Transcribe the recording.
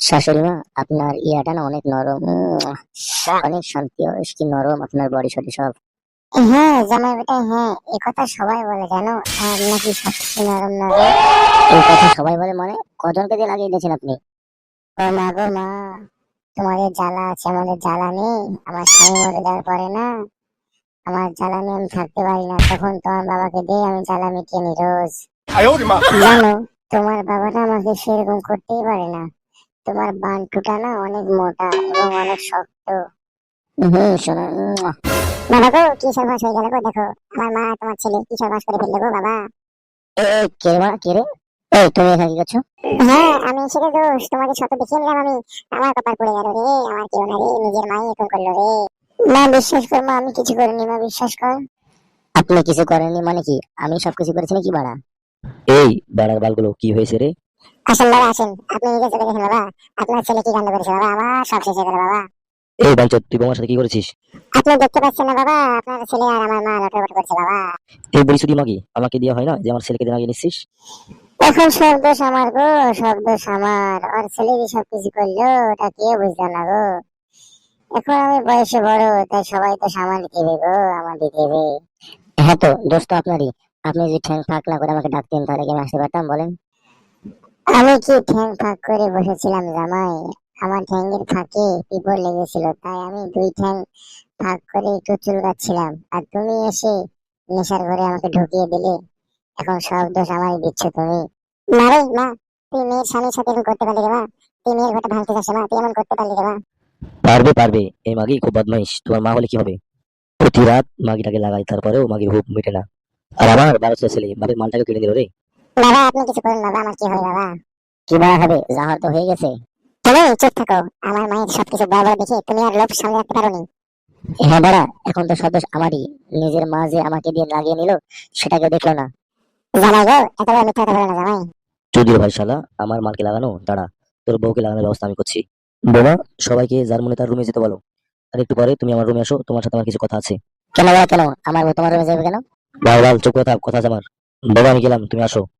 শাশুড়ি মা আপনার ইয়াটা না অনেক নরম। অনেক শান্তি কি নরম আপনার বডি সব। হ্যাঁ জামাই বেটা হ্যাঁ এই কথা সবাই বলে জানো? হ্যাঁ, নাকি নরম নরম এই কথা সবাই বলে মানে কজনকে দিয়ে লাগিয়ে দিয়েছেন আপনি? ও মা গো মা তোমাদের জ্বালা আছে আমাদের জ্বালা নেই। আমার স্বামী মরে যাওয়ার পরে না আমার জ্বালা নিয়ে আমি থাকতে পারি না। তখন তোমার বাবাকে দিয়ে আমি জ্বালা মিটিয়ে নি রোজ। জানো তোমার বাবাটা আমাকে সেরকম করতেই পারে না। তোমার বান্টুটা না অনেক মোটা এবং অনেক শক্ত। হুম শোনো বাবা গো কি হয়ে গেল গো দেখো। আমার মা তোমার ছেলে কি করে ফেলল গো বাবা? কে মা কে রে? এই তুমি এখানে কি করছ? হ্যাঁ আমি সেটা দোষ তোমাকে শত দেখিয়ে নিলাম আমি। আমার কপাল পড়ে গেল রে আমার কেউ না রে নিজের মাই এরকম করল রে। মা বিশ্বাস কর মা আমি কিছু করিনি মা বিশ্বাস কর। আপনি কিছু করেননি মানে কি? আমি সবকিছু করেছি নাকি বাড়া? এই বেড়ার বালগুলো কি হয়েছে রে? আসেন বাবা আসেন। আপনি নিজে চলে গেছেন বাবা। আপনার ছেলে কি কাণ্ড করেছে বাবা? আমার সব শেষ হয়ে গেল বাবা। এই তুই বোমার সাথে কি করেছিস? আপনি দেখতে পাচ্ছেন না বাবা আপনার ছেলে আর আমার মা লটরপট করছে বাবা। এই মাগি আমাকে দেওয়া হয় না যে আমার ছেলেকে নিচ্ছিস? এখন সব দোষ আমার গো সব দোষ আমার। আর ছেলেরই সব কিছু করল কেউ বুঝলো না গো? এখন আমি বয়সে বড় তাই সবাই তো সামাল দিবে গো আমার হ্যাঁ তো দোষ তো আপনারই। আপনি যদি ঠ্যাং ফাঁক না করে আমাকে ডাকতেন তাহলে কি আমি আসতে পারতাম বলেন? আমি কি ঠ্যাং ফাঁক করে বসেছিলাম জামাই? আমার ঠ্যাঙ্গের ফাঁকে পিঁপড় লেগেছিল, তাই আমি দুই ঠ্যাং ফাঁক করে একটু চুলকাচ্ছিলাম। আর তুমি এসে নেশার ঘরে আমাকে ঢুকিয়ে দিলে, এখন সব দোষ আমারই দিচ্ছ তুমি। না রে, মা, তুই মেয়ের স্বামীর সাথে এরকম করতে পারলি মা? তুই মেয়ের ঘরটা ভাঙতে মা, তুই এমন করতে পারলি মা? পারবে পারবে। এই মাগি খুব বদমাইশ। তোমার মা হলে কি হবে? প্রতি রাত মাগিটাকে লাগাই, তারপরেও মাগির হুপ মিটে না। আর আমার বারো ছেলে, বাপের মালটাকে কিনে দিল রে। বাবা আপনি কিছু করুন বাবা আমার কি হবে বাবা? কি বাড়া হবে? যাহার তো হয়ে গেছে। তুমি চুপ থাকো আমার মায়ের সবকিছু বড় বড় দেখে তুমি আর লোভ সামনে রাখতে পারো নি হ্যাঁ বাড়া এখন তো সব আমারই। নিজের মা যে আমাকে দিয়ে লাগিয়ে নিল সেটা কেউ দেখল না। জামাই গো এত বড় মিথ্যা কথা বলো না জামাই। চৌধুরী ভাই শালা আমার মালকে লাগানো? দাঁড়া তোর বউকে লাগানোর ব্যবস্থা আমি করছি। বোমা সবাইকে যার মনে তার রুমে যেতে বলো। আর একটু পরে তুমি আমার রুমে আসো তোমার সাথে আমার কিছু কথা আছে। কেন বাবা কেন? আমার তোমার রুমে যাবে কেন? লাল চোখ কথা কথা আছে আমার। বাবা আমি গেলাম তুমি আসো।